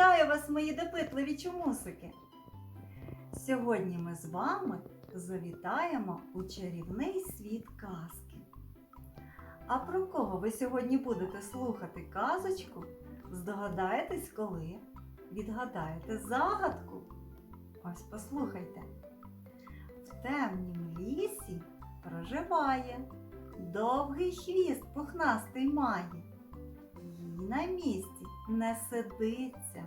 Вітаю вас, мої допитливі чомусики! Сьогодні ми з вами завітаємо у чарівний світ казки. А про кого ви сьогодні будете слухати казочку? Здогадаєтесь коли? Відгадаєте загадку? Ось послухайте. В темнім лісі проживає, довгий хвіст пухнастий має. Їй на місці не сидиться.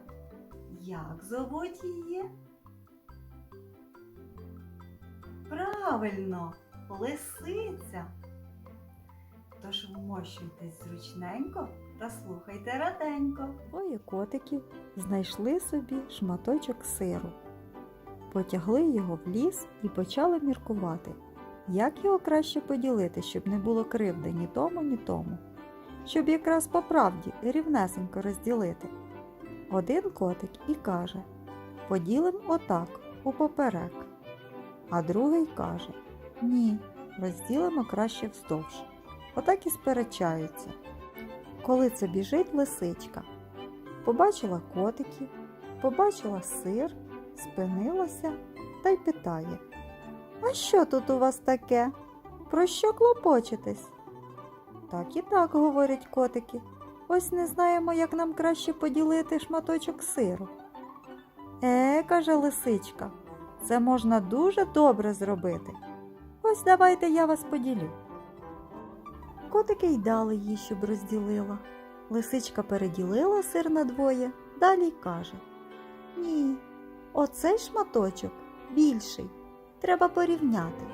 Як зовуть її? Правильно, лисиця. Тож вмощуйтесь зручненько та слухайте раденько. Двоє котиків знайшли собі шматочок сиру. Потягли його в ліс і почали міркувати, як його краще поділити, щоб не було кривди ні тому, ні тому, щоб якраз по правді рівнесенько розділити. Один котик і каже поділим отак, упоперек. А другий каже Ні, розділимо краще вздовж. Отак і сперечаються. Коли це біжить лисичка, побачила котиків, побачила сир, спинилася та й питає А що тут у вас таке? Про що клопочетесь? Так і так, говорять котики. Ось не знаємо, як нам краще поділити шматочок сиру. Е, каже лисичка, це можна дуже добре зробити. Ось давайте я вас поділю. Котики й дали їй, щоб розділила. Лисичка переділила сир на двоє, далі й каже Ні, оцей шматочок більший. Треба порівняти.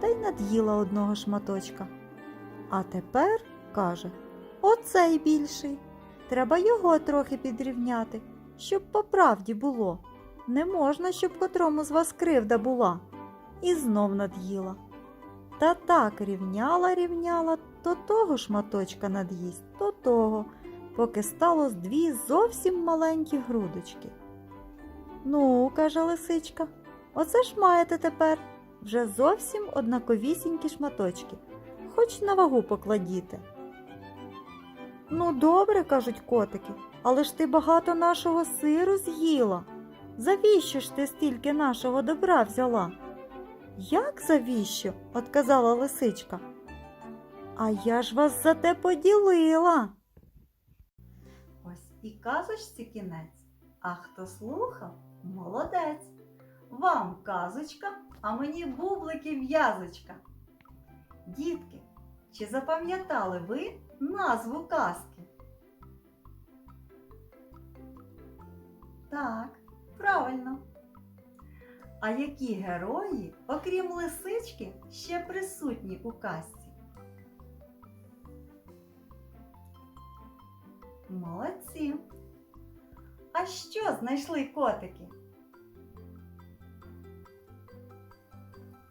Та й над'їла одного шматочка. А тепер, каже, оцей більший. Треба його трохи підрівняти, щоб по правді було. Не можна, щоб котрому з вас кривда була. І знов над'їла. Та так рівняла, рівняла, то того шматочка над'їсть, то того, поки стало з дві зовсім маленькі грудочки. Ну, каже лисичка, оце ж маєте тепер вже зовсім однаковісінькі шматочки, хоч на вагу покладіте. Ну, добре, кажуть котики, але ж ти багато нашого сиру з'їла. Завіщо ж ти стільки нашого добра взяла? Як завіщо? отказала лисичка. А я ж вас за те поділила. Ось і казочці кінець. А хто слухав, молодець. Вам казочка, а мені бублики в'язочка. Дітки, чи запам'ятали ви назву казки? Так, правильно. А які герої, окрім лисички, ще присутні у казці? Молодці. А що знайшли котики?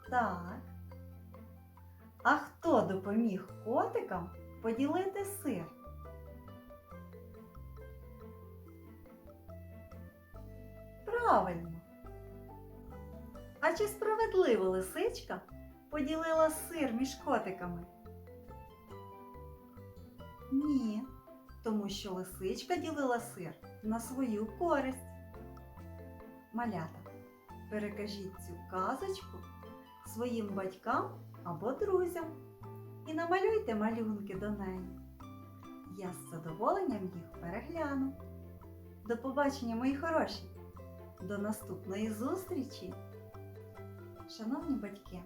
Так. А хто допоміг котикам поділити сир? Правильно. А чи справедливо лисичка поділила сир між котиками? Ні, тому що лисичка ділила сир на свою користь. Малята, перекажіть цю казочку своїм батькам або друзям і намалюйте малюнки до неї. Я з задоволенням їх перегляну. До побачення, мої хороші! До наступної зустрічі! Шановні батьки,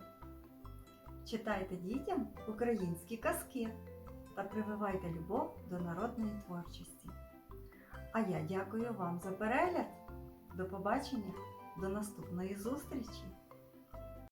читайте дітям українські казки та прививайте любов до народної творчості. А я дякую вам за перегляд. До побачення, до наступної зустрічі!